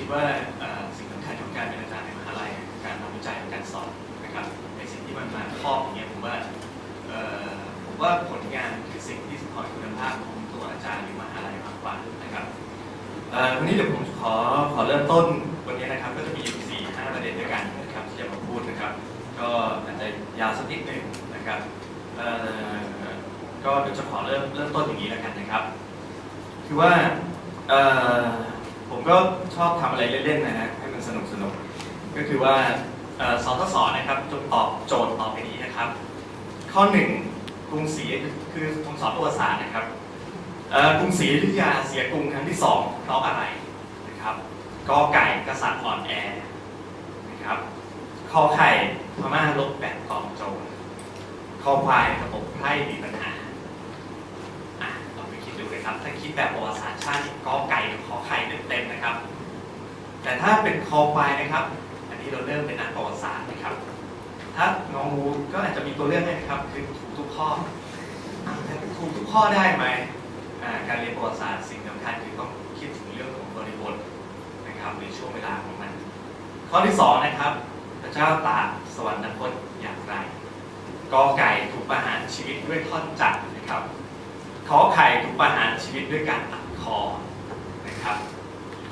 คิดว่าสิ่งสำคัญของการเป็นอาจารย์ในมหาลัยการทำวิจัยการสอนนะครับในสิ่งที่มันมาครอบอย่างเงี้ยผมว่าผมว่าผลงานคือสิ่งที่สะท้อนคุณภาพของตัวอาจารย์หรือมหาลัยมากกว่านะครับวันนี้เดี๋ยวผมขอขอเริ่มต้นวันนี้นะครับก็จะมีอยู่สี่ห้าประเด็นด้วยกันนะครับที่จะมาพูดนะครับ ก็อาจจะยาวสักนิดหนึ่งนะครับก็จะขอเริ่มเริ่มต้นอย่างนี้แล้วกันนะครับ คือว่า ผมก็ชอบทำอะไรเล่นๆนะฮะให้มันสนุกสนุกๆก็คือว่าเอ่อสทศนะครับจงตอบโจทย์ต่อไปนี้นะครับ ข้อหนึ่งกรุงศรีคือผมสอนประวัติศาสตร์นะครับกรุงศรีอยุธยาเสียกรุงครั้งที่สองเพราะอะไรนะครับกอไก่กษัตริย์อ่อนแอนะครับคอไข่พม่าลบแบบกองโจรคอควายระบบไพร่มีปัญหาอะลองไปคิดดู นะครับถ้าคิดแบบประวัติศาสตร์ชาติกอไก่กับคอไข่เต็มๆนะครับ แต่ถ้าเป็นคอควายนะครับ อันนี้เราเริ่มเป็นนักประวัติศาสตร์นะครับ ถ้างองูก็อาจจะมีตัวเลือกให้นะครับคือถูกทุกข้อถูกทุกข้อได้ไหมการเรียนประวัติศาสตร์สิ่งสำคัญคือต้องคิดถึงเรื่องของบริบทนะครับในช่วงเวลาของมัน ข้อที่สองนะครับพระเจ้าตากสวรรคตอย่างไรกอไก่ถูกประหารชีวิตด้วยท่อนจักรนะครับ ขอไข่ถูกประหารชีวิตด้วยการตัดคอนะครับ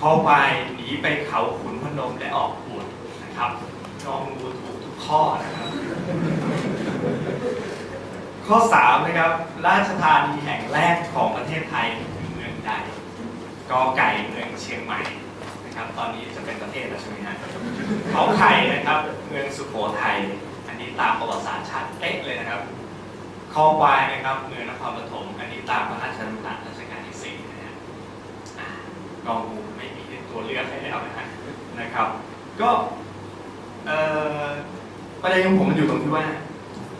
คอควายหนีไปเขาขุนพนมและออกบวชนะครับงองูถูกทุกข้อนะครับ ข้อ3นะครับราชธานีแห่งแรกของประเทศไทยคือเมืองใดกอไก่เมืองเชียงใหม่นะครับ ตอนนี้จะเป็นประเทศแล้วใช่ไหมฮะเขาไข่นะครับ เมืองสุโขทัยอันนี้ตามประวัติศาสตร์ชาติเป๊ะเลยนะครับ คอควายนะครับเมืองนครปฐมอันนี้ตามพระราชดำรัสรัชกาลที่สี่นะฮะกองงูไม่มีตัวเลือกให้แล้วนะฮะนะครับ ก็ประเด็นของผมมันอยู่ตรงที่ว่า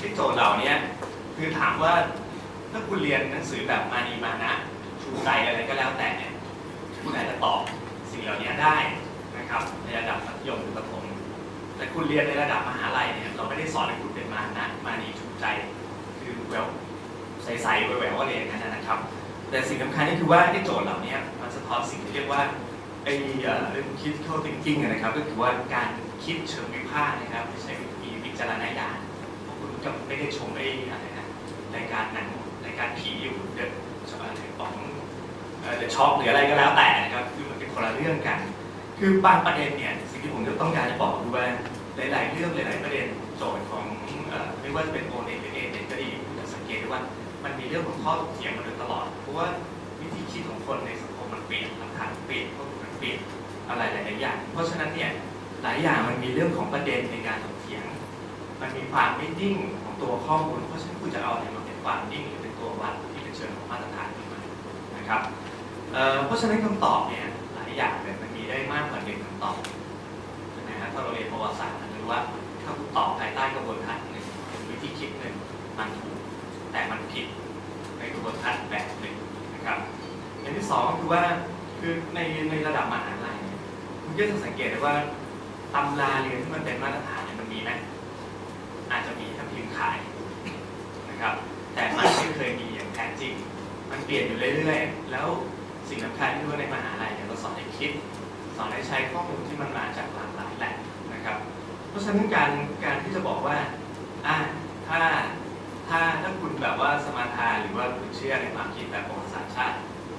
ที่โจทย์เหล่านี้คือถามว่าถ้าคุณเรียนหนังสือแบบมานีมานะชูใจอะไรก็แล้วแต่เนี่ยคุณอาจจะตอบสิ่งเหล่านี้ได้นะครับ ในระดับมัธยมหรือประถมแต่คุณเรียนในระดับมหาลัยเนี่ยเราไม่ได้สอนให้คุณเป็นมานะมานีชูใจ แววใสๆแหววๆอะไรอย่างนั้นนะครับ แต่สิ่งสำคัญนี่คือว่าไอ้โจทย์เหล่านี้มันสะท้อนสิ่งที่เรียกว่าไอ้เรื่อง critical thinking อะนะครับ ก็คือว่าการคิดเชิงวิพากษ์นะครับใช่มีวิจารณญาณคุณก็ไม่ได้ชมไอ้อะไรนะรายการหนังรายการผีอยู่เดอะอะไรของเดอะช็อปหรืออะไรก็แล้วแต่นะครับคือมันเป็นคนละเรื่องกัน คือบางประเด็นเนี่ยสิ่งที่ผมจะต้องการจะบอกคือว่าหลาย ๆ เรื่องหลาย ๆ ประเด็นโจทย์ของไม่ว่าจะเป็นโอเน็ตหรือเอเมันมีเรื่องของข้อถกเถียงมาโดยตลอด เพราะว่าวิธีคิดของคนในสังคมมันเปลี่ยนหลักฐานเปลี่ยนข้อมูลมันเปลี่ยนอะไรหลายๆอย่าง เพราะฉะนั้นเนี่ยหลายอย่างมันมีเรื่องของประเด็นในการถกเถียง มันมีความไม่นิ่งของตัวข้อมูล เพราะฉะนั้นคุณจะเอาอะไรมาเป็นความนิ่งหรือเป็นตัววัดที่เป็นเชิงของมาตรฐานขึ้นมานะครับเพราะฉะนั้นคำตอบเนี่ยหลายอย่างเนี่ยมันมีได้มากกว่าหนึ่งคำตอบใช่ไหมครับถ้าเราเรียนประวัติศาสตร์มันรู้ว่าถ้าคุณตอบภายใต้กระบวนการหนึ่งวิธีคิดหนึ่งมันถูก แต่มันผิดในกระบวนการแบบหนึ่งนะครับอย่างที่สองก็คือว่าคือในในระดับมหาลัยคุณก็จะสังเกตได้ว่าตำราเรียนที่มันเป็นมาตรฐานเนี่ยมันมีไหมอาจจะมีถ้าพิมพ์ขายนะครับ แต่มันไม่เคยมีอย่างแท้จริง มันเปลี่ยนอยู่เรื่อยๆ แล้วสิ่งสำคัญที่ว่าในมหาลัยเนี่ยเราสอนให้คิด สอนให้ใช้ข้อมูลที่มันมาจากหลากหลายแหล่งนะครับ เพราะฉะนั้นการการที่จะบอกว่าอะถ้า ถ้าถ้าคุณแบบว่าสมาทานหรือว่าคุณเชื่อในความคิดแบบประวัติศาสตร์ชาติ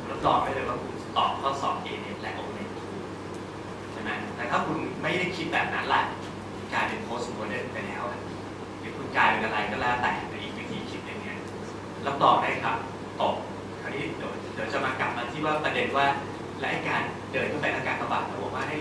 รับรองได้เลยว่าคุณตอบข้อสอบเอเน็ตและโอเน็ตถูกใช่ไหมแต่ถ้าคุณไม่ได้คิดแบบนั้นล่ะกลายเป็นโพสต์โมเดลไปแล้วหรือคุณกลายเป็นอะไรก็แล้วแต่ในอีกวิธีคิดอย่างเงี้ยรับรองได้ครับตกคราวนี้เดี๋ยวเดี๋ยวจะมากลับมาที่ว่าประเด็นว่าและไอ้การเดินเข้าไปอาการกระบาดเราบอกว่าให้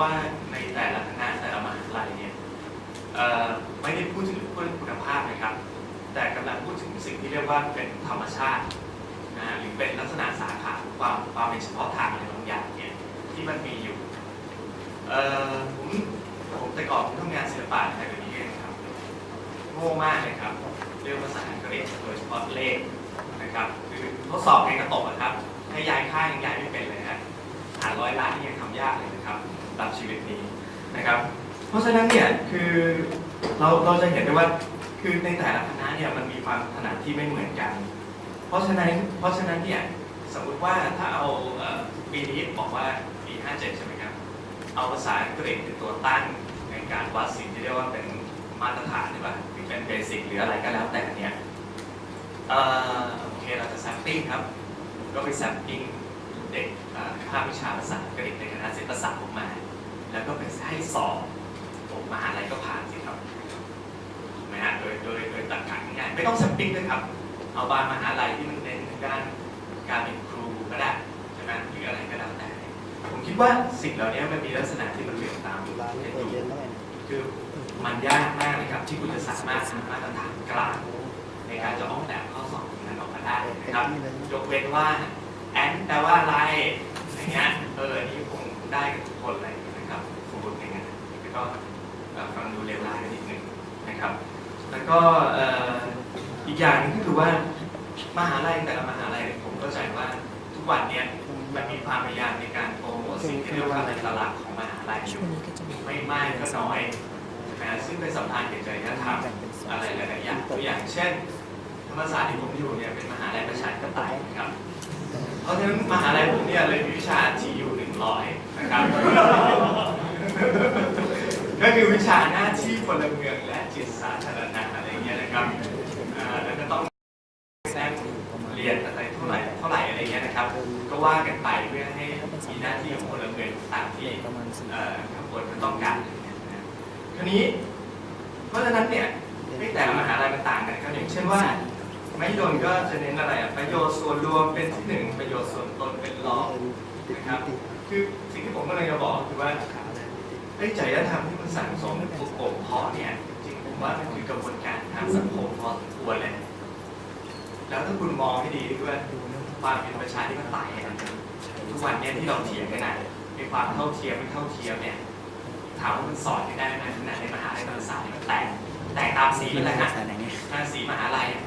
ว่า ร้อยล้านนี่ยังทำยากเลยนะครับสำหรับชีวิตนี้นะครับ เพราะฉะนั้นเนี่ยคือเราเราจะเห็นได้ว่าคือในแต่ละคณะเนี่ยมันมีความถนัดที่ไม่เหมือนกัน เพราะฉะนั้นเพราะฉะนั้นเนี่ยสมมติว่าถ้าเอาปีนี้บอกว่าปี 57 ใช่ไหมครับ เอาภาษาอังกฤษเป็นตัวตั้งในการวัดสิ่งที่เรียกว่าเป็นมาตรฐานหรือว่าหรือเป็นเบสิกหรืออะไรก็แล้วแต่เนี่ยอ่อโอเคเราจะแซมปิ้งครับ ก็ไปแซมปิ้งเด็ก ภาควิชาภาษาอังกฤษในคณะศิลปศาสตร์ออกมา แล้วก็ไปให้สอบผมมาอะไรก็ผ่านสิครับถูกไหมฮะโดยโดยโดยตัดขาดง่ายไม่ต้องแซมปิ้งด้วยครับ เอาบางมหาลัยที่มันเน้นด้านการเป็นครูก็ได้ใช่ไหมหรืออะไรก็แล้วแต่ ผมคิดว่าสิ่งเหล่านี้มันมีลักษณะที่มันเรียงตามอยู่ร้านเช่นเปิดอยู่เย็นแล้วไงคือมันยากมากเลยครับ ที่คุณจะสามารถหามาตรฐานกลางในการจะออกแบบข้อสอบนั้นออกมาได้นะครับ ยกเว้นว่าแอนแปลว่าอะไร เงี้ยเออนี่คงได้กันทุกคนเลยนะครับสมมติอย่างเงี้ยแล้วก็เอ่อฟังดูเลวร้ายนิดนึงนะครับ แล้วก็อีกอย่างหนึงก็คือว่ามหาลัยแต่ละมหาลัยผมเข้าใจว่าทุกวันเนี้ยมันมีความพยายามในการโปรโมทสิ่งที่เรียกว่าเป็นตลาดของมหาลัยไม่มากก็น้อยนะซึ่งเป็นสัมพันธ์กับจริยธรรมแบ่งเป็นสอะไรหลายๆอย่างตัวอย่างเช่น ธรรมศาสตร์ที่ผมอยู่เนี่ยเป็นมหาลัยประชาธิปไตยนะครับ ราะฉะนั้นมหาลัยผมเนี่ยเลยมีวิชา TU หนึ่งร้อยนะครับ ก็คือวิชาหน้าที่พลเมืองและจิตสาธารณะอะไรอย่างเงี้ยนะครับอ่าแล้วก็ต้องนั่งเรียนอะไรเท่าไหร่เท่าไหร่อะไรเงี้ยนะครับ ก็ว่ากันไปเพื่อให้มีหน้าที่ของพลเมืองตามที่ประมาณสี่เอ่อข้างบนมันต้องการนะทีนี้ เพราะฉะนั้นเนี่ยในแต่ละมหาลัยมันต่างกันครับอย่างเช่นว่าไม่โดนก็จะเน้นอะไรอะประโยชน์ส่วนรวมเป็นที่หนึ่งประโยชน์ส่วนตนเป็นรองนะครับคือสิ่งที่ผมกำลังจะบอกคือว่าไอ้จริยธรรมที่มันสั่งสมถูกบ่มเพาะเนี่ยจริงๆผมว่ามันคือกระบวนการทางสังคมพอสมควรเลยแล้วถ้าคุณมองให้ดีด้วยความเป็นประชาธิปไตยอะทุกวันเนี่ยที่เราเถียงกันนะในความเท่าเทียมไม่เท่าเทียมเนี่ยถามว่ามันสอนไม่ได้ไหมขนาดในมหาลัยธรรมศาสตร์เนี่ยมันแตกแตกตามสีมันเลยฮะสายไหนไงหน้าสีมหาลัยอะ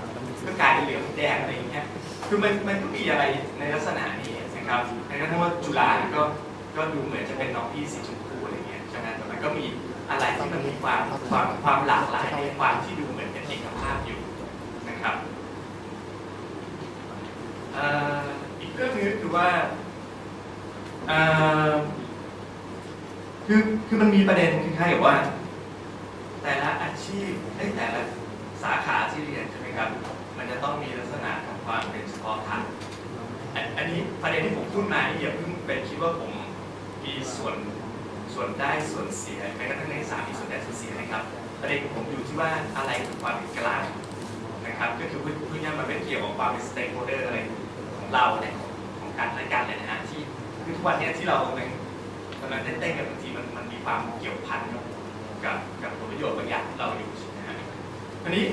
ก็กลายเป็นเหลืองแดงอะไรอย่างเงี้ยคือมันมันก็มีอะไรในลักษณะนี้นะครับแม้กระทั่งว่าจุฬาก็ก็ดูเหมือนจะเป็นน้องพี่สีชมพูอะไรเงี้ยใช่ไหมแต่มันก็มีอะไรที่มันมีความความความหลากหลายในความที่ดูเหมือนเป็นเอกภาพอยู่นะครับอ่ออีกเรื่องนึงคือว่าอ่อคือคือมันมีประเด็นคล้ายๆกับว่า แต่ละอาชีพเอ้ยแต่ละสาขาที่เรียนใช่ไหมครับ จะต้องมีลักษณะของความเป็นเฉพาะทางอันนี้ประเด็นที่ผมพูดมานี่อย่าเพิ่งไปคิดว่าผมมีส่วนส่วนได้ส่วนเสียแม้กระทั่งในสามีส่วนได้ส่วนเสียนะครับประเด็นของผมอยู่ที่ว่าอะไรคือความเป็นกลางนะครับก็คือพูดง่ายๆมันเป็นเกี่ยวกับความเป็น stakeholder อะไรของเราเนี่ยของการและกันเลยนะฮะที่คือทุกวันนี้ที่เราเป็นกำลังเต้นๆกันบางทีมันมันมีความเกี่ยวพันกับกับผลประโยชน์บางอย่างเราอยู่ใช่ไหมฮะทีนี้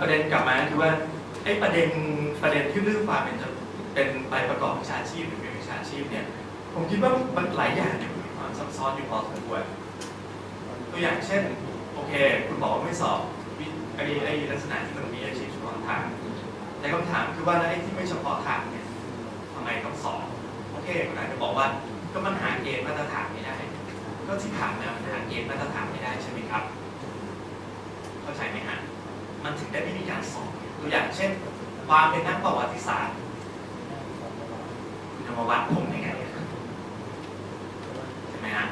ประเด็นกลับมาคือว่า ไอ้ประเด็นประเด็นที่เรื่องความเป็นเป็นใบประกอบวิชาชีพหรือเป็นวิชาชีพเนี่ยผมคิดว่ามันหลายอย่างเนี่ยมันมีความซับซ้อนอยู่พอสมควรตัวอย่างเช่นโอเค คุณบอกว่าไม่สอบวิไอ้ไอ้ลักษณะที่มันมีอาชีพเฉพาะทางแต่คำถามคือว่าไอ้ที่ไม่เฉพาะทางเนี่ยทำไมต้องสอบโอเคคุณอาจจะบอกว่าก็มันหาเกณฑ์มาตรฐานไม่ได้ ก็ที่ผ่านมามันหาเกณฑ์มาตรฐานไม่ได้ใช่ไหมครับ เข้าใจไหมฮะมันถึงได้ไม่มีการสอบ ตัวอย่างเช่น ความเป็นนักประวัติศาสตร์คุณจะมาวัดผมยังไงใช่ไหมฮะ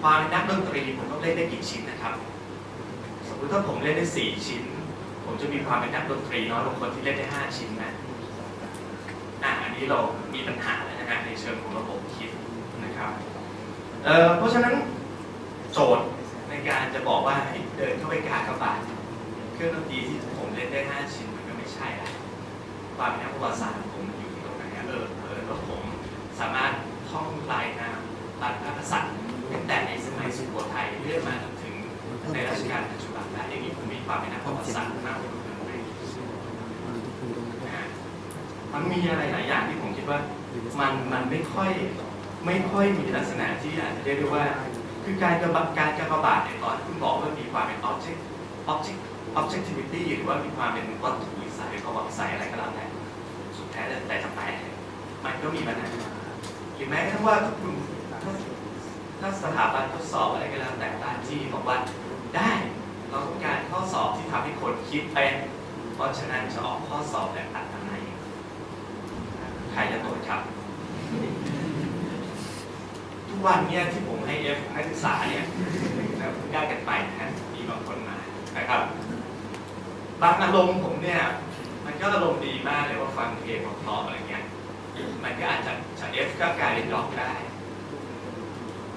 ความเป็นนักดนตรีผมต้องเล่นได้กี่ชิ้นนะครับ สมมติถ้าผมเล่นได้สี่ชิ้น ผมจะมีความเป็นนักดนตรีน้อยกว่าคนที่เล่นได้ห้าชิ้นนะอะอันนี้เรามีปัญหาแล้วนะฮะในเชิงของระบบคิดนะครับเเพราะฉะนั้นโจทย์ในการจะบอกว่าเดินเข้าไปกากระบาทเครื่องดนตรีที่ผมเล่นได้ห้าชิ้น ช่ละความเป็นนักประวัติศาสตร์ของผมมันอยู่ที่ตรงไหนเออเออแล้วผมสามารถท่องลายน้ำรัฐพระกษัตริย์ตั้งแต่ในสมัยสุโขทัยเรื่อยมาจนถึงในรัชกาลปัจจุบันได้อย่างนี้ผมมีความเป็นนักประวัติศาสตร์มากกว่าคนอื่นไหมนะฮะมันมีอะไรหลายอย่างที่ผมคิดว่ามันมันไม่ค่อยไม่ค่อยมีลักษณะที่อาจจะเรียกได้ว่า คือการกระบะการกระบาดเนี่ยตอนที่คุณบอกว่ามีความเป็น object object objectivity หรือว่ามีความเป็นวัตถุ วิสัยหรือประวัติศาสอะไรก็แล้วแต่สุดแท้แต่แต่จะแปลมันก็มีปัญหาหรือแม้กระทั่งว่าถ้าคุณถ้าถ้าสถาบันทดสอบอะไรก็แล้วแต่บางที่บอกว่าได้เราต้องการข้อสอบที่ทำให้คนคิดเป็นเพราะฉะนั้นจะออกข้อสอบแบบอัตนัยใครจะตรวจครับ ทุกวันเนี่ยที่ผมให้เอฟนักศึกษาเนี่ยแล้วยากกันไปนะมีบางคนมานะครับ บางอารมณ์ผมเนี่ย ก็อารมณ์ดีมากเลยว่าฟังเพลงเพราะๆอะไรเงี้ย มันก็อาจจะจะเอฟก็กลายเป็นล็อกได้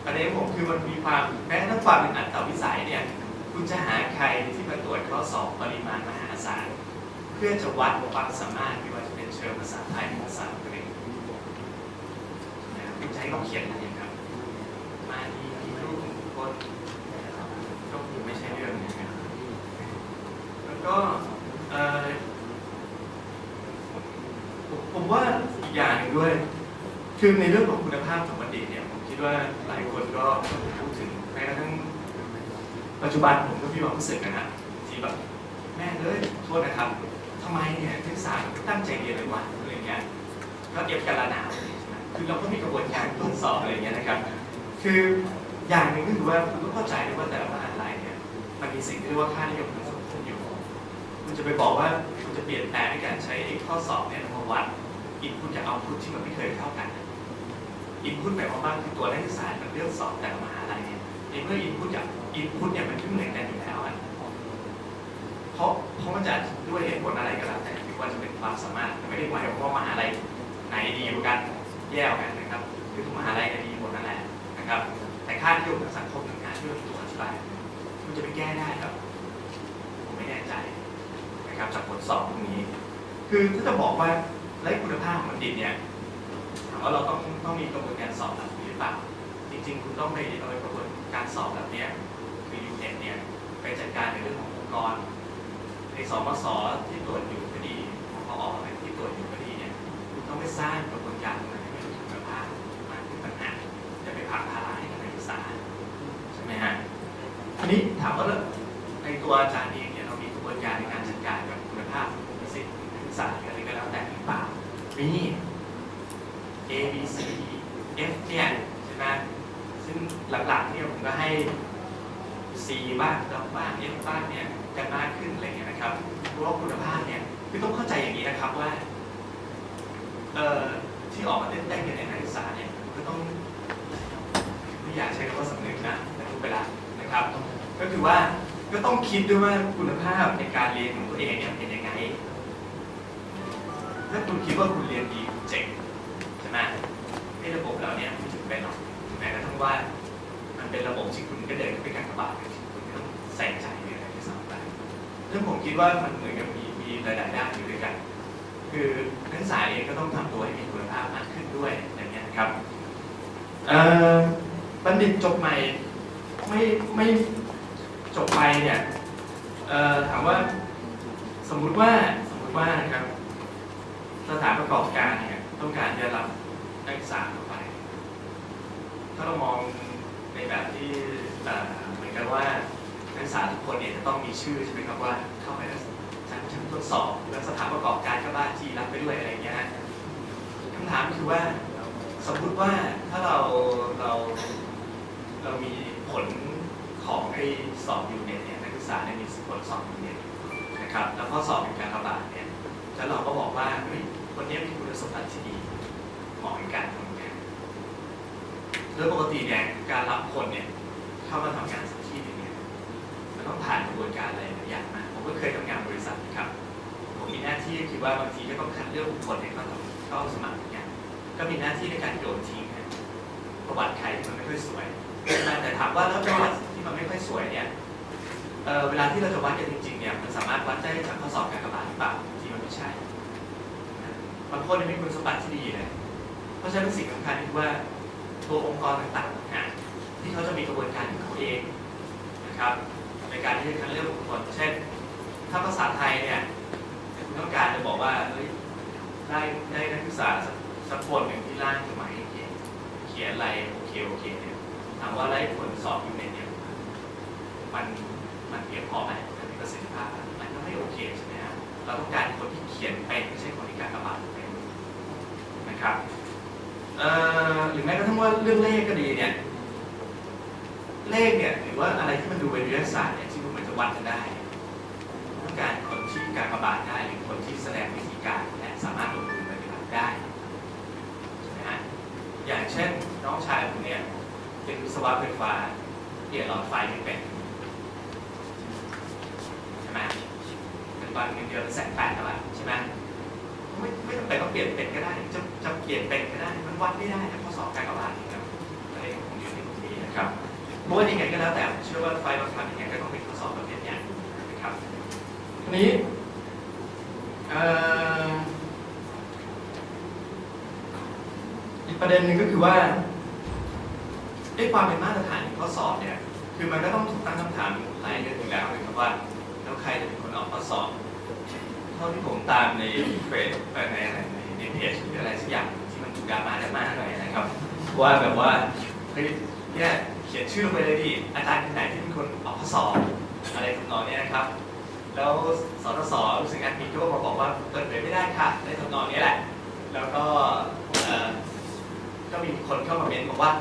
ประเด็นของผมคือมันมีความแม้กระทั่งความเป็นอัตตวิสัยเนี่ย คุณจะหาใครที่มาตรวจข้อสอบปริมาณมหาศาลเพื่อจะวัดความสามารถไม่ว่าจะเป็นเชิงภาษาไทยภาษาอังกฤษนะครับคุณจะให้เขาเขียนอะไรครับ มาดีมีรูปของบุคคลก็คือไม่ใช่เรื่องนะครับแล้วก็เอ่อ ผมว่าอีกอย่างหนึ่งด้วย คือในเรื่องของคุณภาพของบัณฑิตเนี่ยผมคิดว่าหลายคนก็พูดถึงแม้กระทั่งปัจจุบันผมก็มีความรู้สึกนะฮะที่แบบแม่เลยโทษนะครับทำไมเนี่ยนักศึกษาตั้งใจเรียนเลยวันอะไรเงี้ยก็เก็บกันละหนาวคือเราก็มีกระบวนการตรวจสอบอะไรเงี้ยนะครับ คืออย่างหนึ่งก็คือว่าคุณต้องเข้าใจด้วยว่าแต่ละมหาลัยเนี่ยมันมีสิ่งที่เรียกว่าค่านิยมทางสังคมอยู่คุณจะไปบอกว่าคุณจะเปลี่ยนแปลงในการใช้ข้อสอบเนี่ย วัดอินพุตจากเอาพุตที่มันไม่เคยเท่ากันอินพุตหมายความว่าคือตัวนักศึกษากับเลือกสอบแต่ละมหาลัยเนี่ยในเมื่ออินพุตจากอินพุตเนี่ยมันไม่เหมือนกันอยู่แล้วอะเพราะเพราะมันจะด้วยเหตุผลอะไรก็แล้วแต่หรือว่าจะเป็นความสามารถแต่ไม่ได้หมายความว่ามหาลัยไหนดีกว่ากันแย่กว่ากันนะครับคือทุกมหาลัยก็ดีหมดนั่นแหละนะครับ แต่ค่านิยมทางสังคมทางการที่เราตัวอธิบายมันจะไปแก้ได้ครับ ผมไม่แน่ใจนะครับจากผลสอบพวกนี้ คือถ้าจะบอกว่าไร้คุณภาพของบัณฑิตเนี่ยถามว่าเราต้องต้องมีกระบวนการสอบแบบนี้หรือเปล่าจริงๆ คุณต้องไปเอากระบวนการสอบแบบเนี้ยคือยูเน็ตเนี่ยไปจัดการในเรื่องขององค์กรในสมสที่ตรวจอยู่ก็ดีพอออะไรที่ตรวจอยู่ก็ดีเนี่ยคุณต้องไปสร้างกระบวนการตรงนั้นให้มันมีคุณภาพมากขึ้นต่างหากจะไปผลักภาระให้กับนักศึกษาใช่ไหมฮะทีนี้ถามว่าแล้วในตัวอาจารย์เองเนี่ยเรามีกระบวนการในการจัดการกับคุณภาพของนิสิตนักศึกษาอะไรก็แล้วแต่หรือเปล่ามี A B C F เนี่ยใช่ไหมซึ่งหลักๆ เนี่ยผมก็ให้ C บ้างดอกบ้าง F บ้างเนี่ยกันมากขึ้นอะไรเงี้ยนะครับเพราะว่าคุณภาพเนี่ยคือต้องเข้าใจอย่างนี้นะครับว่าเอ่อที่ออกมาเต้นได้กันในนักศึกษาเนี่ยก็ต้องไม่อยากใช้คำว่าสำนึกนะแต่พูดไปละนะครับ ก็คือว่าก็ต้องคิดด้วยว่าคุณภาพในการเรียนของตัวเองเนี่ยเป็นยังไงถ้าคุณคิดว่าคุณเรียนดีเจ๋งใช่ไหมในระบบเราเนี่ยไม่ถึงเป็นหรอกแม้กระทั่งว่า เป็นระบบที่คุณก็เดินเข้าไปการกระบาดคุณก็ต้องใส่ใจในอะไรที่สำคัญซึ่งผมคิดว่ามันเหมือนกับมีมีหลายๆด้านอยู่ด้วยกัน คือนักศึกษาเองก็ต้องทำตัวให้มีคุณภาพมากขึ้นด้วยอย่างเงี้ยนะครับบัณฑิตจบใหม่ไม่ไม่จบไปเนี่ยถามว่าสมมุติว่าสมมุติว่านะครับสถานประกอบการเนี่ยต้องการจะรับนักศึกษาเข้าไป ถ้าเรามอง ในแบบที่เอ่อเหมือนกับว่านักศึกษาทุกคนเนี่ยจะต้องมีชื่อใช่ไหมครับว่าเข้าไปแล้วชั้นชั้นทดสอบแล้วสถานประกอบการก็บ้าจีรับไปด้วยอะไรอย่างเงี้ยคำถามคือว่าสมมุติว่าถ้าเราเราเรามีผลของไอ้สอบยูเน็ตเนี่ยนักศึกษาเนี่ยมีผลสอบยูเน็ตนะครับแล้วก็สอบเป็นการระบาดเนี่ยแล้วเราก็บอกว่าเฮ้ยคนนี้มีคุณสมบัติที่ดีเหมาะกับการทำงาน โดยปกติเนี่ยการรับคนเนี่ยเข้ามาทำงานสักที่หนึงเนี่ยมันต้องผ่านกระบวนการอะไรหลายอย่างมากผมก็เคยทำงานบริษัทนะครับผมมีหน้าที่คือว่าบางทีก็ต้องคัดเลือกบุคคลให้เข้าเข้าสมัครเนกันก็มีหน้าที่ในการโยนทิ้งนะประวัติใครมันไม่ค่อยสวยแต่ถามว่าแล้วประวัติที่มันไม่ค่อยสวยเนี่ยเอ่อเวลาที่เราจะวัดกันจริงๆเนี่ยมันสามารถวัดได้จากข้อสอบการกระบาดหรือเปล่าที่มันไม่ใช่บางคนยังมีคุณสมบัติที่ดีเลยเพราะฉะนั้นสิ่งสำคัญคือว่า ตัวองค์กรต่างๆต่างหากที่เขาจะมีกระบวนการของเขาเองนะครับในการที่จะคัดเลือกบุคคลเช่น ถ้าภาษาไทยเนี่ยคุณต้องการจะบอกว่าเฮ้ยได้ได้นักศึกษาสักคนหนึ่งที่ร่างจดหมายเขียนเขียนอะไรโอเคโอเคเนี่ยถามว่าไล่ผลสอบอยู่ในเนี่ยมันมันเพียงพอไหมมันมีประสิทธิภาพมันก็ไม่โอเคใช่ไหมฮะเราต้องการคนที่เขียนเป็นไม่ใช่คนที่การกระบาดเป็นนะครับ หรือแม้กระทั่งว่าเรื่องเลขก็ดีเนี่ย เลขเนี่ยหรือว่าอะไรที่มันดูเป็นวิทยาศาสตร์เนี่ยที่มันเหมือนจะวัดกันได้ การคนที่การกระบาดได้หรือคนที่แสดงวิธีการและสามารถลงมือปฏิบัติได้ใช่ไหมฮะอย่างเช่นน้องชายผมเนี่ยเป็นวิศวะไฟฟ้าเปลี่ยนหลอดไฟไม่เป็นใช่ไหมเป็นวันเงินเดือนแสนแปดเท่าไหร่ใช่ไหม ไม่ไม่จำเป็นต้องเปลี่ยนเป็นก็ได้จะจะเปลี่ยนเป็นก็ได้ มันวัดไม่ได้นะข้อสอบการกระบาดนี่ครับอะไรของอยู่ในตรงนี้นะครับเพราะว่ายังไงก็แล้วแต่เชื่อว่าไฟบางครั้งยังไงก็ต้องเป็นข้อสอบประเภทนี้นะครับทีนี้อีกประเด็นหนึ่งก็คือว่าไอ้ความเป็นมาตรฐานของข้อสอบเนี่ยคือมันก็ต้องถูกตั้งคำถามหลายเรื่องอยู่แล้วนะครับว่า แล้วใครจะเป็นคนออกข้อสอบ ท่าที่ผมตามในเฟซในในในเพจหรืออะไรสักอย่างที่มันถูกดราม่าดราม่าหน่อยนะครับ ว่าแบบว่าเฮ้ยเนี่ยเขียนชื่อลงไปเลยดิอาจารย์คนไหนที่เป็นคนออกข้อสอบอะไรทำนองเนี้ยนะครับ แล้วสทศรู้สึกงานปีก็มาบอกว่าเปิดเผยไม่ได้ค่ะในทำนองนี้แหละ แล้วก็ก็มีคนเข้ามาเม้นบอกว่า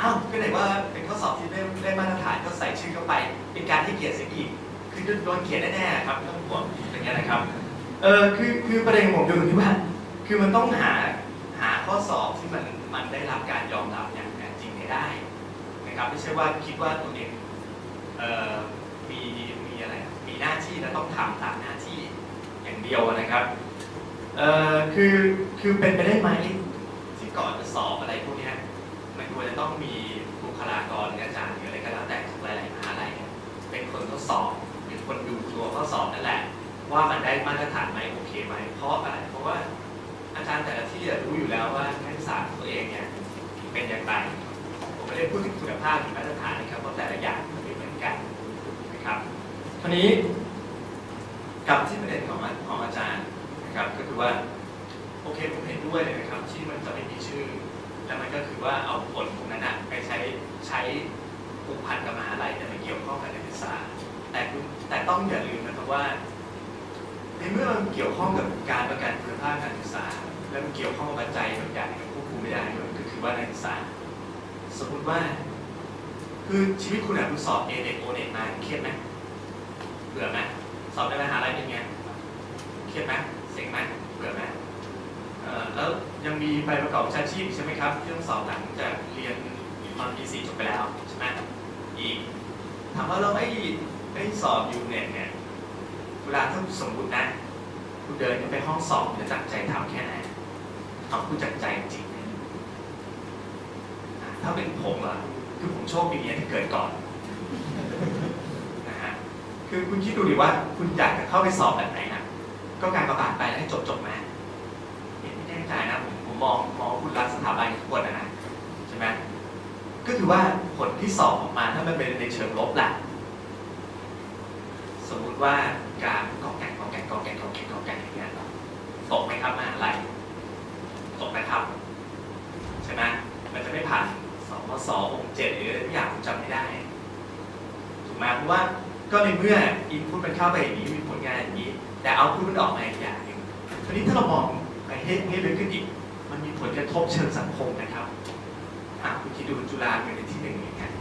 อ้าวก็ไหนว่าเป็นข้อสอบที่ได้ได้มาตรฐานก็ใส่ชื่อเข้าไป เป็นการให้เกียรติเสียอีกคือโดนเขียนแน่ๆครับไม่ต้องห่วงอย่างเงี้ยนะครับ เออคือคือประเด็นของผมอยู่ตรงที่ว่า คือมันต้องหาหาข้อสอบที่มันมันได้รับการยอมรับอย่างแท้จริงให้ได้นะครับไม่ใช่ว่าคิดว่าตัวเองเอ่อมีมีอะไรมีหน้าที่แล้วต้องทำตามหน้าที่อย่างเดียวนะครับเอ่อคือคือเป็นไปได้ไหมที่ก่อนจะสอบอะไรพวกนี้มันควรจะต้องมีบุคลากรอาจารย์หรืออะไรก็แล้วแต่จากหลายๆมหาลัยเป็นคนทดสอบเป็นคนดูตัวข้อสอบนั่นแหละ ว่ามันได้มาตรฐานไหมโอเคไหมเพราะอะไรเพราะว่าอาจารย์แต่ละที่รู้อยู่แล้วว่านักศึกษาตัวเองเนี่ยเป็นอย่างไรผมไม่ได้พูดถึงคุณภาพหรือมาตรฐานนะครับเพราะแต่ละอย่างมันไม่เหมือนกันนะครับทีนี้กลับที่ประเด็นของอาของอาจารย์นะครับก็คือว่าโอเคผมเห็นด้วยเลยนะครับที่มันจะไม่มีชื่อแล้วมันก็คือว่าเอาผลพวกนั้นนะไปใช้ใช้ผูกพันกับมหาลัยแต่ไม่เกี่ยวข้องกับนักศึกษาแต่แต่ต้องอย่าลืมนะครับว่า ในเมื่อมันเกี่ยวข้องกับการประกันคุณภาพการศึกษา และมันเกี่ยวข้องกับปัจจัยบางอย่างที่ควบคุมไม่ได้ด้วยก็คือว่านักศึกษา สมมติว่า คือชีวิตคุณอะคุณสอบเอเด็กโอเน็ตมาเครียดไหมเบื่อไหมสอบในมหาลัยเป็นไงเครียดไหมเซ็งไหมเบื่อไหมแล้วยังมีใบประกอบวิชาชีพใช่ไหมครับที่ต้องสอบหลังจากเรียนตอนปีสี่จบไปแล้วใช่ไหมอีกถามว่าเราไม่ไม่สอบยูเน็ตเนี่ย ลาถ้าสมมตินะคุณเดินไปห้องสอบจะจักใจทำแค่ไหนทำคุณจักใจจริงถ้าเป็นผมอะคือผมโชคดีเนี่ยที่เกิดก่อนนะฮะคือคุณคิดดูดิว่าคุณอยากจะเข้าไปสอบแบบไหนนะก็การประบาดไปแล้วให้จบจบมาไม่แน่ใจนะผมผมมองมองคุณรักสถาบันทุกคนนะนะใช่ไหมก็คือว่าผลที่สอบออกมาถ้ามันเป็นในเชิงลบล่ะ สมมุติว่า การกอแกงกอแกงกอแกงกอแกงกอแกงอย่างเงี้ยตกไหมครับมหาลัยตกนะครับใช่ไหมมันจะไม่ผ่านสองสองเจ็ดหรืออะไรทุกอย่างผมจำไม่ได้ ถูกไหมเพราะว่าก็ในเมื่ออินพุตมันเข้าไปอย่างนี้มีผลงานอย่างนี้ แต่เอาพุตมันออกมาอีกอย่างหนึ่งทีนี้ถ้าเรามองไปให้ให้ลึกขึ้นอีก มันมีผลกระทบเชิงสังคมนะครับอะคุณคิดดูจุฬาอยู่ในที่หนึ่งอย่างเงี้ย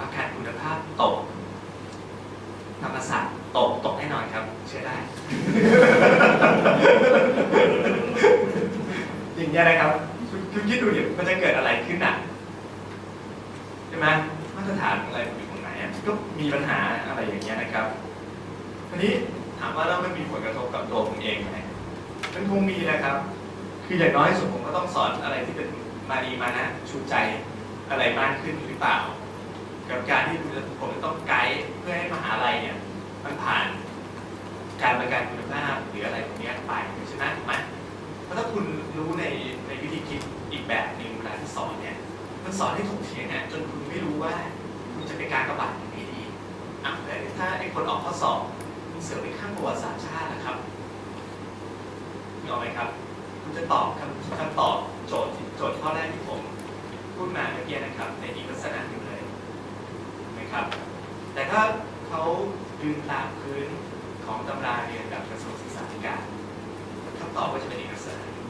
อาคารคุณภาพตกธรรมศาสตร์ ตกตกแน่นอนครับ เชื่อได้ อย่างเงี้ยนะครับคุณคุณคิดดูเดี๋ยวมันจะเกิดอะไรขึ้นอะใช่ไหมมาตรฐานอะไรอยู่ตรงไหนอะก็มีปัญหาอะไรอย่างเงี้ยนะครับทีนี้ถามว่าแล้วมันมีผลกระทบกับตัวผมเองไหมมันคงมีนะครับ คืออย่างน้อยที่สุดผมก็ต้องสอนอะไรที่เป็นมาดีมานะชูใจอะไรมากขึ้นหรือเปล่า กับการที่ผมจะต้องไกด์เพื่อให้มหาลัยเนี่ย มันผ่านการบริการคุณภาพหรืออะไรพวกนี้ไปใช่ไหมถูกไหมเพราะถ้าคุณรู้ในในวิธีคิดอีกแบบหนึ่งเวลาที่สอนเนี่ยมันสอนให้ถกเถียงเนี่ยจนคุณไม่รู้ว่าคุณจะไปการกระบาดยังไงดีอะแล้วถ้าไอ้คนออกข้อสอบคุณเสือไปข้างประวัติศาสตร์ชาตินะครับมีออกไหมครับ คุณจะตอบคำคำตอบโจทย์โจทย์ข้อแรกที่ผมพูดมาเมื่อกี้นะครับ ในอีกลักษณะหนึ่งเลยนะครับ แต่ถ้าเขา ยืนตามพื้นของตำราเรียนแบบกระทรวงศึกษาธิการคำตอบก็จะเป็นเอกลักษณะหนึ่ง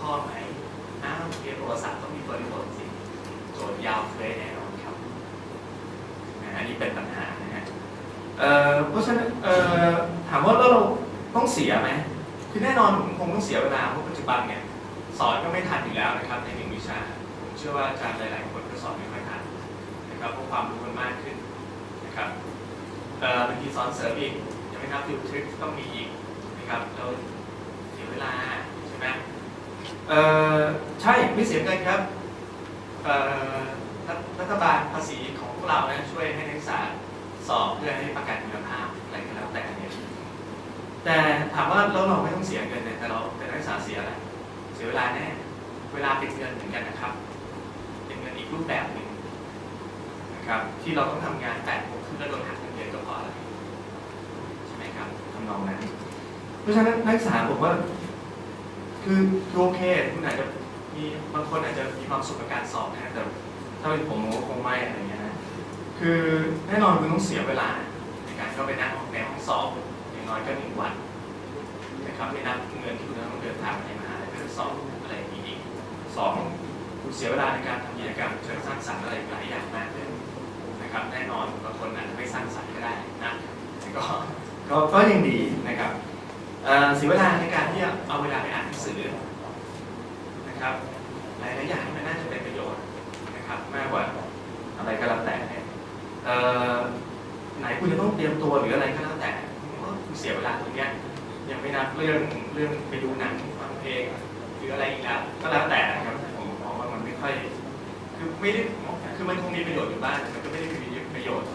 ข้อไหนอ้าวเรียนประวัติศาสตร์ต้องมีบริบทสิโจทย์ยาวเลยแน่นอนครับอันนี้เป็นปัญหานะฮะเอ่อเพราะฉะนั้นถามว่าเราต้องเสียไหมคือแน่นอนผมคงต้องเสียเวลาเพราะปัจจุบันเนี่ยสอนก็ไม่ทันอยู่แล้วนะครับในหนึ่งวิชาผมเชื่อว่าอาจารย์หลาย ๆ คนก็สอนไม่ค่อยทันนะครับเพราะความรู้มันมากขึ้นนะครับ บางทีสอนเสริมอีกยังไหม่นับดูทริคต้องมีอีกนะครับเราเสียเวลาใช่ไหมเออใช่ไม่เสียเงินครับเออรัฐบาลภาษีของพวกเรานะช่วยให้นักศึกษาสอบเพื่อให้ประกันคุณภาพอะไรก็แล้วแต่เนี่ยแต่ถามว่าเราเราไม่ต้องเสียเงินเนี่ยแต่เราแต่นักศึกษาเสียอะไรเสียเวลาแน่เวลาเป็นเงินเหมือนกันนะครับ เป็นเงินอีกรูปแบบหนึ่งนะครับที่เราต้องทำงานแปดโมงครึ่งแล้วโดนหัก นองนั้น เพราะฉะนั้นนักศึกษาผมว่า คือคือโอเคคุณอาจจะมีบางคนอาจจะมีความสุขกับการสอบนะแต่ถ้าเป็นผมผมก็คงไม่อะไรอย่างเงี้ยนะคือแน่นอนคุณต้องเสียเวลาในการเข้าไปนั่งในห้องสอบอย่างน้อยก็หนึ่งวันนะครับไม่นับเงินที่คุณต้องเดินทางไปมหาลัยเพื่อสอบอะไรอย่างนี้อีกสองคุณเสียเวลาในการทำกิจกรรมเชิงสร้างสรรค์อะไรหลายอย่างมากเลยนะครับแน่นอนบางคนอาจจะไม่สร้างสรรค์ก็ได้นะแต่ก็ ก็ก็ยังดีนะครับเสียเวลาในการที่จะเอาเวลาไปอ่านหนังสือนะครับหลายหลายๆอย่างมันน่าจะเป็นประโยชน์นะครับมากกว่าอะไรก็แล้วแต่เนี่ยไหนคุณจะต้องเตรียมตัวหรืออะไรก็แล้วแต่เสียเวลาตรงเนี้ยยังไม่นับเรื่องเรื่องไปดูหนังฟังเพลงหรืออะไรอีกแล้วก็แล้วแต่นะครับผมมองว่ามันไม่ค่อยคือไม่ได้คือมันคงมีประโยชน์อยู่บ้างแต่มันก็ไม่ได้มีประโยชน์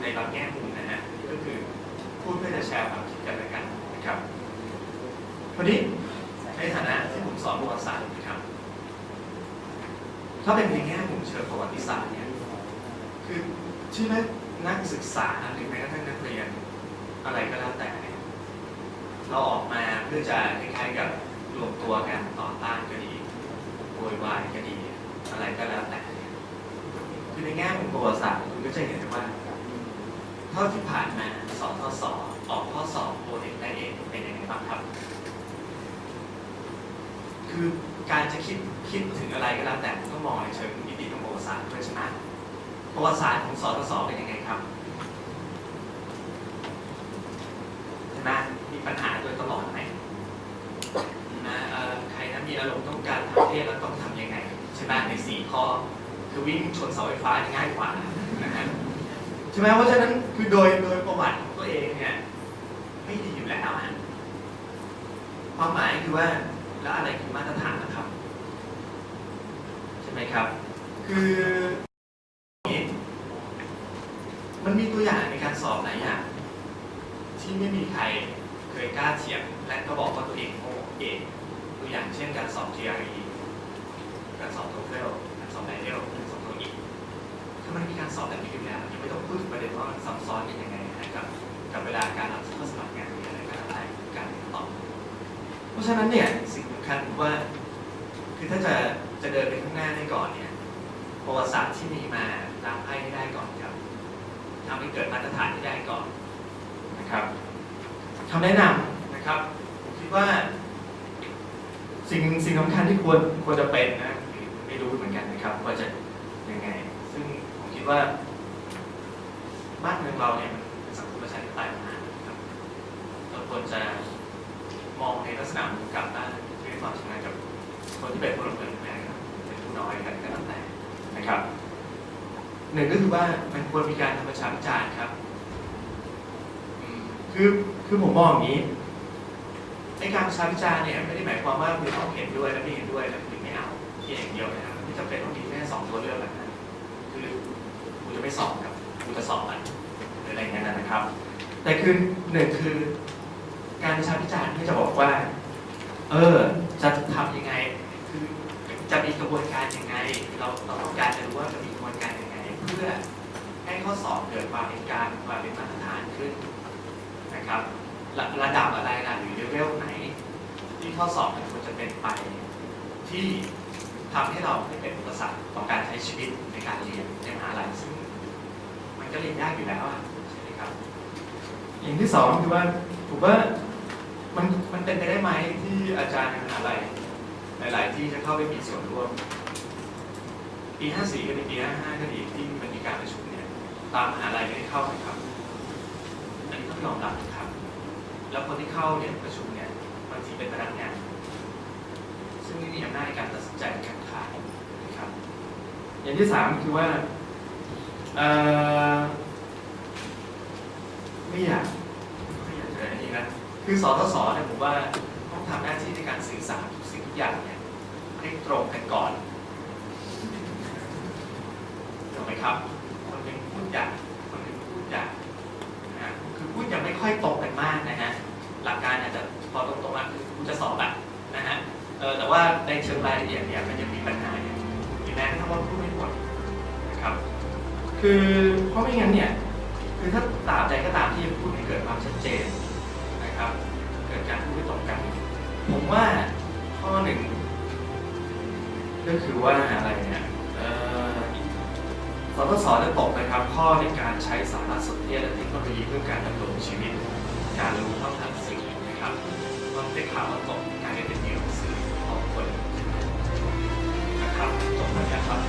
ในบางแง่มุมนะฮะก็คือ พูดเพื่อจะแชร์ความคิดกันและกันนะครับวันนี้ในฐานะที่ผมสอนประวัติศาสตร์นะครับ ถ้าเป็นในแง่มุมเชิงประวัติศาสตร์เนี่ยคือชื่อไหมนักศึกษาหรือแม้กระทั่งนักเรียน อะไรก็แล้วแต่ เราออกมาเพื่อจะคล้ายๆกับรวมตัวกันต่อต้านก็ดีโวยวายก็ดี อะไรก็แล้วแต่คือในแง่ของประวัติศาสตร์คุณก็จะเห็นได้ว่า เท่าที่ผ่านมา สอนข้อสอบออกข้อสอบโปรเด็กได้เองเป็นยังไงบ้างครับ คือการจะคิดคิดถึงอะไรก็แล้วแต่ต้องมองในเชิงมิติของประวัติศาสตร์ด้วยใช่ไหมประวัติศาสตร์ของสอนข้อสอบเป็นยังไงครับใช่ไหมมีปัญหาโดยตลอดไหมนะเออใครนั้นมีอารมณ์ต้องการทางเพศแล้วต้องทำยังไงใช่ไหมในสี่ข้อคือวิ่งชนเสาไฟฟ้าง่ายกว่านะ ใช่ไหมเพราะฉะนั้นคือโดยโดยประวัติของตัวเองเนี่ยไม่ดีอยู่แล้วฮะความหมายคือว่าแล้วอะไรคือมาตรฐานนะครับ ใช่ไหมครับ คือมันมีตัวอย่างในการสอบหลายอย่างที่ไม่มีใครเคยกล้าเถียงและก็บอกว่าตัวเองโง่เองตัวอย่างเช่นการสอบ GRE การสอบโทเฟลการสอบไมันมีการสอบแบบนี้อยู่แล้วยังไม่ต้องพูดถึงประเด็นว่ามันซับซ้อนกันยังไงนะกับกับเวลาการรับข้สมัครงานหรืออะไรก็แล้วแต่การตอบเพราะฉะนั้นเนี่ยสิ่งสำคัญว่า คือถ้าจะจะเดินไปข้างหน้าได้ก่อนเนี่ยประวัติศาสตร์ที่มีมาตามให้ได้ก่อนครับทำให้เกิดมาตรฐานที่ได้ก่อนนะครับคำแนะนำนะครับผมคิดว่า สิ่งสิ่งสำคัญที่ควรควรจะเป็นนะไม่รู้เหมือนกันนะครับว่าจะ คิดว่า บ้านเมืองเราเนี่ยมันเป็นสังคมประชาธิปไตยมานานนะครับเราควรจะมองในลักษณะมุมกลับด้านที่ให้ความสำคัญกับคนที่เป็นพลเมืองนะครับเป็นผู้น้อยกันก็แล้วแต่นะครับหนึ่งก็คือว่ามันควรมีการทำประชาพิจารณ์ครับอืมคือคือผมมองอย่างนี้ในการประชาพิจารณ์เนี่ยไม่ได้หมายความว่าคุณต้องเห็นด้วยและไม่เห็นด้วยและคุณไม่เอาเพียงอย่างเดียวนะครับไม่ไม่จำเป็นต้องมีแค่สองตัวเลือกแบบนั้นคือูจะไม่สอบกับกูจะสอบอะหรืออะไรอย่างเงี้ยนะครับ แต่คือหนึ่งคือ การวิชาพิจารณ์ที่จะบอกว่า เออจะทำยังไง คือจะมีกระบวนการยังไง เราเราต้องการจะรู้ว่าจะมีกระบวนการยังไง เพื่อให้ข้อสอบเกิดความเป็นกลารความเป็นมาตรฐานขึ้นนะครับระระดับอะไรล่ะหรือเลเวลไหน ที่ข้อสอบมันควรจะเป็นไปที่ทำให้เราไม่เป็นอุปสรรคต่อการใช้ชีวิตในการเรียนในมหาลัยซึ่ง ก็เรียนยากอยู่แล้วอะใช่ไหมครับ อย่างที่สองคือว่าผมว่ามันมันเป็นไปได้ไหมที่อาจารย์ในมหาลัยหลาย ๆ ที่จะเข้าไปมีส่วนร่วม ปี54ก็ดีปี55ก็ดีที่มันมีการประชุมเนี่ยตามมหาลัยไม่ได้เข้าไหมครับ อันนี้ต้องยอมรับนะครับ แล้วคนที่เข้าเนี่ยประชุมเนี่ยบางทีเป็นพนักงานซึ่งไม่มีอำนาจในการตัดสินใจการขายนะครับ อย่างที่สามคือว่า เอ่อไม่อยากไม่อยากจะอันนี้นะคือสทศเนี่ยผมว่าต้องทำหน้าที่ในการสื่อสารทุกสิ่งทุกอย่างเนี่ยให้ตรงกันก่อนถูกไหมครับ คนหนึ่งพูดอย่างคนหนึ่งพูดอย่างนะคือพูดยังไม่ค่อยตรงกันมากนะฮะหลักการอาจจะพอตรงๆมาคือคุณจะสอบอะนะฮะเออแต่ว่าในเชิงรายละเอียดเนี่ยมันยังมีปัญหาอยู่มีแม้กระทั่งว่าพูดไม่ คือเพราะไม่งั้นเนี่ยคือถ้าตามใจก็ตามที่พูดให้เกิดความชัดเจนนะครับ เกิดการพูดไม่ตรงกัน ผมว่าข้อหนึ่งก็คือว่าอะไรเนี่ยสทศจะตกนะครับ ข้อในการใช้สารสนเทศและเทคโนโลยีเพื่อการดำรงชีวิต การรู้เท่งทันสื่อนะครับต้องได้ข่าวว่าตกการเป็นเหยื่อขสื่อของคนนะครับจบแล้วครับ